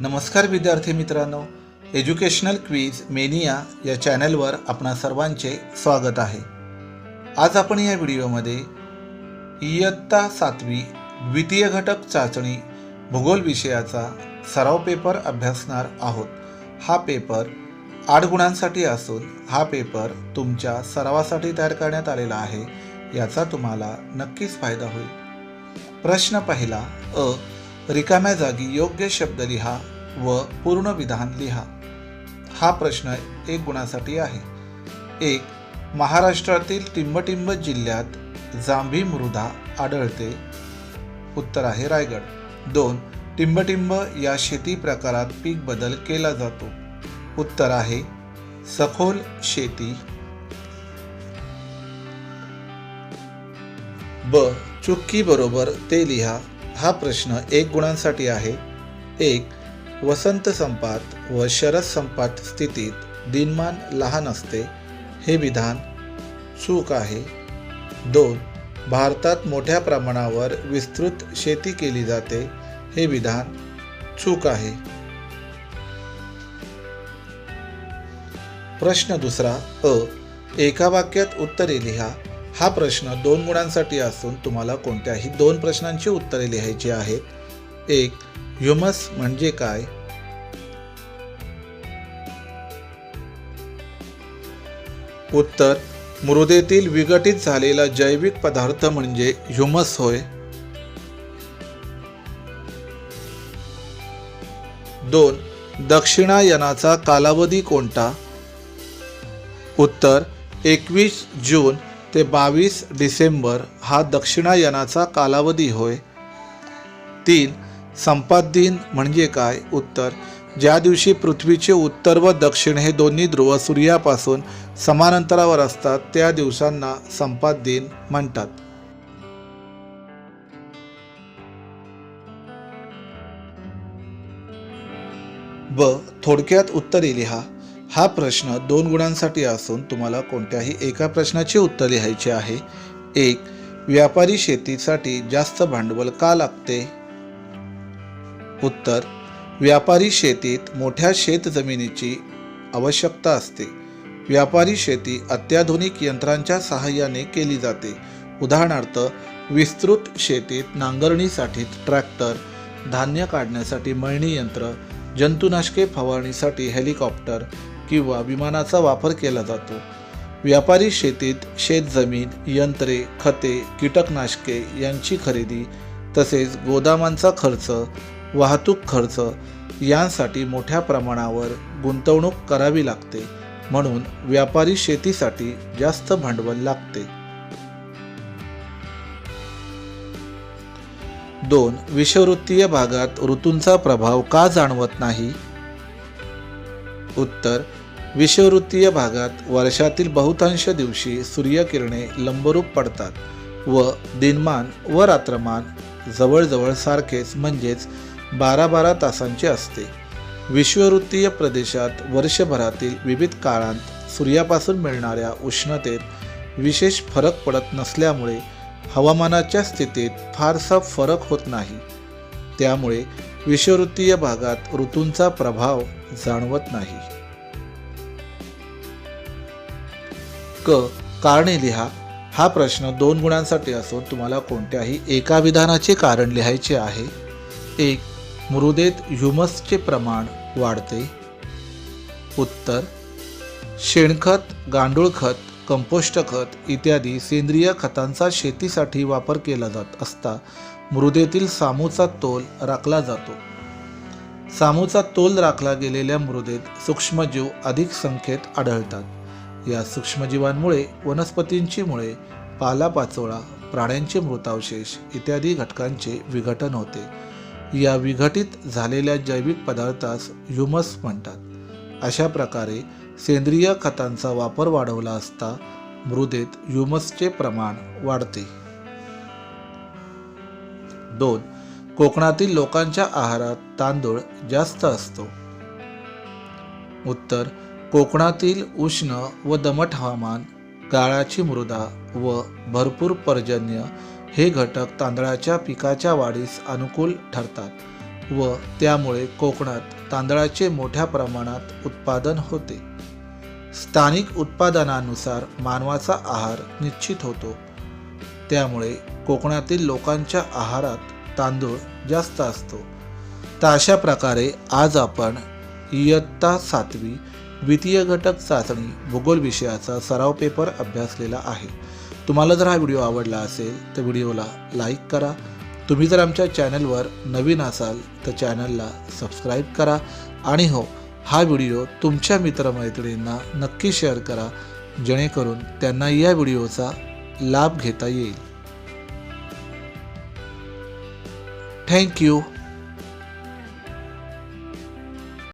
नमस्कार विद्यार्थी मित्रांनो एज्युकेशनल क्वीज मेनिया या चॅनलवर आपणा सर्वांचे स्वागत आहे. आज आपण या व्हिडिओमध्ये इयत्ता सातवी द्वितीय घटक चाचणी भूगोल विषयाचा सराव पेपर अभ्यासणार आहोत. हा पेपर आठ गुणांसाठी असून हा पेपर तुमच्या सरावासाठी तयार करण्यात आलेला आहे याचा तुम्हाला नक्कीच फायदा होईल. प्रश्न पहिला अ रिकाम्या जागी योग्य शब्द लिहा व पूर्ण विधान लिहा. हा प्रश्न एक गुणासाठी आहे. एक महाराष्ट्रातील टिंबटिंब जिल्ह्यात जांभी मृदा आढळते. उत्तर आहे रायगड. दोन टिंबटिंब या शेती प्रकारात पीक बदल केला जातो. उत्तर आहे सखोल शेती. ब चुक्की बरोबर ते लिहा. हा प्रश्न एक गुणांसाठी आहे. एक वसंत संपात व शरद संपात स्थितीत दिनमान लहान असते. हे विधान चूक आहे. दोन भारतात मोठ्या प्रमाणावर विस्तृत शेती केली जाते. हे विधान चूक आहे. प्रश्न दुसरा अ एका वाक्यात उत्तरे लिहा. हा प्रश्न दोन गुणांसाठी असून तुम्हाला कोणत्याही दोन प्रश्नांची उत्तरे लिहायची आहेत. एक ह्युमस म्हणजे काय? उत्तर मृदेतील विघटित झालेला जैविक पदार्थ म्हणजे ह्युमस होय. दोन दक्षिणायनाचा कालावधी कोणता? उत्तर एकवीस जून ते बावीस डिसेंबर हा दक्षिणायनाचा कालावधी होय. तीन संपात दिन म्हणजे काय? उत्तर ज्या दिवशी पृथ्वीचे उत्तर व दक्षिण हे दोन्ही ध्रुव सूर्यापासून समान अंतरावर असतात त्या दिवसांना संपात दिन म्हणतात. ब थोडक्यात उत्तरे लिहा. हा प्रश्न दोन गुणांसाठी असून तुम्हाला कोणत्याही एका प्रश्नाची उत्तर लिहायचे आहे. एक व्यापारी शेतीसाठी जास्त भांडवल का लागते? उत्तर व्यापारी शेतीत मोठ्या शेत जमिनीची आवश्यकता असते. व्यापारी शेती अत्याधुनिक यंत्रांच्या सहाय्याने केली जाते. उदाहरणार्थ विस्तृत शेतीत नांगरणीसाठी ट्रॅक्टर धान्य काढण्यासाठी मळणी यंत्र जंतुनाशके फवारणीसाठी हेलिकॉप्टर किंवा विमानाचा वापर केला जातो. व्यापारी शेतीत शेतजमीन यंत्रे खते कीटकनाशके यांची खरेदी तसेच गोदामांचा खर्च वाहतूक खर्च यांसाठी मोठ्या प्रमाणावर गुंतवणूक करावी लागते. म्हणून व्यापारी शेतीसाठी जास्त भांडवल लागते. दोन विषवृत्तीय भागात ऋतूंचा प्रभाव का जाणवत नाही? उत्तर विषवृत्तीय भागात वर्षातील बहुतांश दिवशी सूर्यकिरणे लंबरूप पडतात व दिनमान व रात्रमान जवळजवळ सारखेच म्हणजेच बारा बारा तासांचे असते. विश्ववृत्तीय प्रदेशात वर्षभरातील विविध काळांत सूर्यापासून मिळणाऱ्या उष्णतेत विशेष फरक पडत नसल्यामुळे हवामानाच्या स्थितीत फारसा फरक होत नाही. त्यामुळे विषवृत्तीय भागात ऋतूंचा प्रभाव जाणवत नाही. क कारणे लिहा. हा प्रश्न दोन गुणांसाठी असून तुम्हाला कोणत्याही एका विधानाचे कारण लिहायचे आहे. एक मृदेत ह्युमसचे प्रमाण वाढते. उत्तर शेणखत गांडूळ खत कंपोस्ट खत इत्यादी सेंद्रिय खतांचा शेतीसाठी वापर केला जात असता मृदेतील सामूचा तोल राखला जातो. सामूचा तोल राखला गेलेल्या मृदेत सूक्ष्मजीव अधिक संख्येत आढळतात. या सूक्ष्मजीवांमुळे वनस्पतींची मुळे पालापाचोळा प्राण्यांचे मृतावशेष इत्यादी घटकांचे विघटन होते. या विघटित झालेल्या जैविक पदार्थास ह्युमस म्हणतात. अशा प्रकारे सेंद्रिय खतांचा वापर वाढवला असता मृदेत ह्युमसचे प्रमाण वाढते. दोन कोकणातील लोकांच्या आहारात तांदूळ जास्त असतो. उत्तर कोकणातील उष्ण व दमट हवामान गाळाची मृदा व भरपूर पर्जन्य हे घटक तांदळाच्या पिकाच्या वाढीस अनुकूल ठरतात व त्यामुळे कोकणात तांदळाचे मोठ्या प्रमाणात उत्पादन होते. स्थानिक उत्पादनानुसार मानवाचा आहार निश्चित होतो. त्यामुळे कोकणातील लोकांच्या आहारात तांदूळ जास्त असतो. तर अशा प्रकारे आज आपण इयत्ता सातवी द्वितीय घटक चाचणी भूगोल विषयाचा सराव पेपर अभ्यासलेला आहे. तुम्हाला जर हा व्हिडिओ आवडला असेल तर व्हिडिओला लाईक करा. तुम्ही जर आमच्या चॅनलवर नवीन असाल तर चॅनलला सबस्क्राईब करा. आणि हो हा व्हिडिओ तुमच्या मित्रमैत्रिणींना नक्की शेअर करा जेणेकरून त्यांना या व्हिडिओचा लाभ घेता येईल. थँक्यू